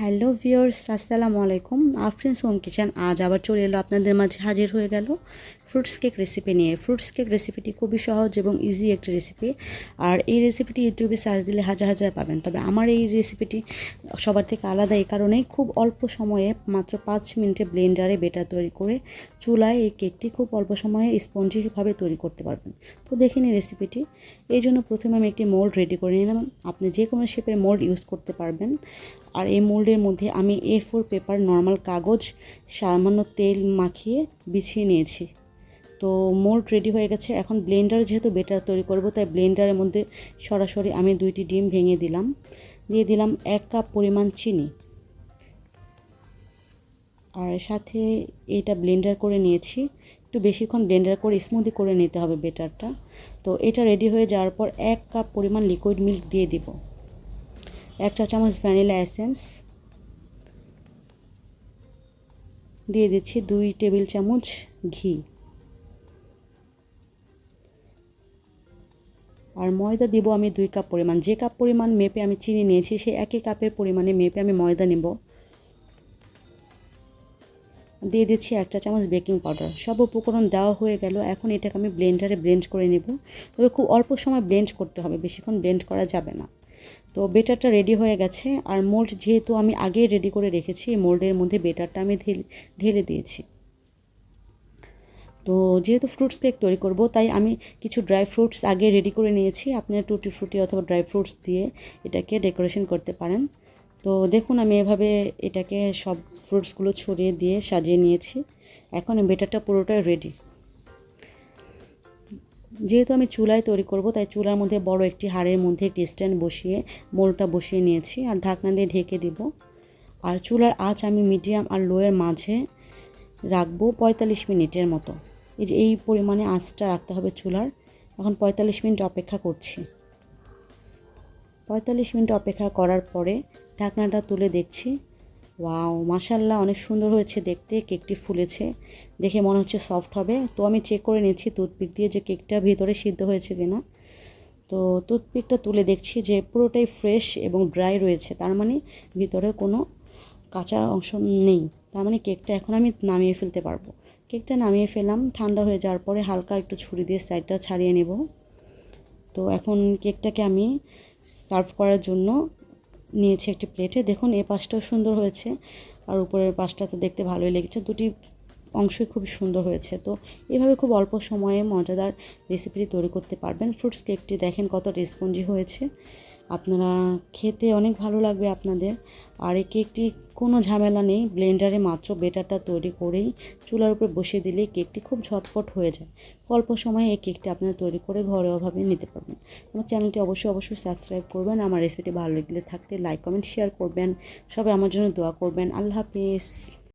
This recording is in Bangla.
হ্যালো ভিওর্স আসসালামু আলাইকুম। আফরিন্স হোম কিচেন আজ আবার চলে এলো আপনাদের মাঝে হাজির হয়ে গেল ফ্রুটস কেক রেসিপি নিয়ে। ফ্রুটস কেক রেসিপিটি খুবই সহজ এবং ইজি একটি রেসিপি আর এই রেসিপিটি ইউটিউবে সার্চ দিলে হাজার হাজার পাবেন। তবে আমার এই রেসিপিটি সবার থেকে আলাদা এই কারণেই খুব অল্প সময়ে, মাত্র পাঁচ মিনিটে ব্লেন্ডারে বেটার তৈরি করে চুলায় এই কেকটি খুব অল্প সময়ে স্পঞ্জিভাবে তৈরি করতে পারবেন। তো দেখে নিই রেসিপিটি এই জন্য প্রথমে আমি একটি মোল্ড রেডি করে নিলাম। আপনি যে কোনো শেপের মোল্ড ইউজ করতে পারবেন। আর এই মোল্ডের মধ্যে আমি এ ফোর পেপার নর্মাল কাগজ, সামান্য তেল মাখিয়ে বিছিয়ে নিয়েছি। তো মোল্ড রেডি হয়ে গেছে। এখন ব্লেন্ডার যেহেতু বেটার তৈরি করব, তাই ব্লেন্ডারের মধ্যে সরাসরি আমি দুইটি ডিম ভেঙে দিলাম। দিয়ে দিলাম এক কাপ পরিমাণ চিনি। আর সাথে এটা ব্লেন্ডার করে নিয়েছি। একটু বেশিক্ষণ ব্লেন্ডার করে স্মুদি করে নিতে হবে বেটারটা তো এটা রেডি হয়ে যাওয়ার পর এক কাপ পরিমাণ লিকুইড মিল্ক দিয়ে দিব। এক চা চামচ ভ্যানিলা এসেন্স দিয়ে দিচ্ছি দুই টেবিল চামচ ঘি। আর ময়দা দিব আমি দুই কাপ পরিমাণ। যে কাপ পরিমাণ মেপে আমি চিনি নিয়েছি, সেই একই কাপের পরিমাণে মেপে আমি ময়দা নেব। দিয়ে দিচ্ছি একটা চামচ বেকিং পাউডার। সব উপকরণ দেওয়া হয়ে গেল। এখন এটাকে আমি ব্লেন্ডারে ব্লেন্ড করে নেব। তবে খুব অল্প সময় ব্লেন্ড করতে হবে। বেশিক্ষণ ব্লেন্ড করা যাবে না। তো বেটারটা রেডি হয়ে গেছে। আর মোল্ড যেহেতু আমি আগে রেডি করে রেখেছি মোল্ডের মধ্যে বেটারটা আমি ঢেলে দিয়েছি। তো যেহেতু ফ্রুটস কেক তৈরি করব, তাই আমি কিছু ড্রাই ফ্রুটস আগে রেডি করে নিয়েছি। আপনারা টুটি ফ্রুটি অথবা ড্রাই ফ্রুটস দিয়ে এটাকে ডেকোরেশন করতে পারেন। তো দেখুন, আমি এভাবে এটাকে সব ফ্রুটসগুলো ছড়িয়ে দিয়ে সাজিয়ে নিয়েছি। এখন বেটারটা পুরোটাই রেডি যেহেতু আমি চুলায় তৈরি করব, তাই চুলার মধ্যে বড় একটি হাড়ের মধ্যে একটি স্ট্যান্ড বসিয়ে, মোলটা বসিয়ে নিয়েছি আর ঢাকনা দিয়ে ঢেকে দিব। আর চুলার আঁচ আমি মিডিয়াম আর লোয়ের মাঝে রাখব পঁয়তাল্লিশ মিনিটের মতো। এই যে এই পরিমাণে আঁচটা রাখতে হবে চুলার। এখন পঁয়তাল্লিশ মিনিট অপেক্ষা করছি। পঁয়তাল্লিশ মিনিট অপেক্ষা করার পরে ঢাকনাটা তুলে দেখছি। ওয়াও মাসাল্লাহ অনেক সুন্দর হয়েছে দেখতে, কেকটি ফুলেছে, দেখে মনে হচ্ছে সফট হবে। তো আমি চেক করে নিচ্ছি টুথপিক দিয়ে যে কেকটা ভিতরে সিদ্ধ হয়েছে কিনা। তো টুথপিকটা তুলে দেখছি যে পুরোটাই ফ্রেশ এবং ড্রাই রয়েছে, তার মানে ভিতরে কোনো কাঁচা অংশ নেই। তার মানে কেকটা এখন আমি নামিয়ে ফেলতে পারব। কেকটা নামিয়ে ফেলাম ঠান্ডা হয়ে যাওয়ার পরে হালকা একটু ছুরি দিয়ে সাইডটা ছাড়িয়ে নেব। তো এখন কেকটাকে আমি সার্ভ করার জন্য নিয়েছি একটি প্লেটে। দেখুন, এ পাশটাও সুন্দর হয়েছে আর উপরের পাশটা তো দেখতে ভালোই লেগেছে। দুটি অংশই খুব সুন্দর হয়েছে। তো এভাবে খুব অল্প সময়ে মজাদার রেসিপিটি তৈরি করতে পারবেন। ফ্রুটস কেকটি দেখেন কত রেসপঞ্জি হয়েছে। আপনারা খেতে অনেক ভালো লাগবে আপনাদের। আর এই কেকটি কোনো ঝামেলা নেই। ব্লেন্ডারে মাত্র বেটারটা তৈরি করেই চুলার উপর বসিয়ে দিলে কেকটি খুব ঝটপট হয়ে যায়। অল্প সময়ে এই কেকটি আপনারা তৈরি করে ঘরোয়াভাবে নিতে পারবেন। আমার চ্যানেলটি অবশ্যই অবশ্যই সাবস্ক্রাইব করবেন। আমার রেসিপিটি ভালো লাগলে থাকতে লাইক, কমেন্ট, শেয়ার করবেন। সবাই আমার জন্য দোয়া করবেন। আল্লাহ হাফিজ।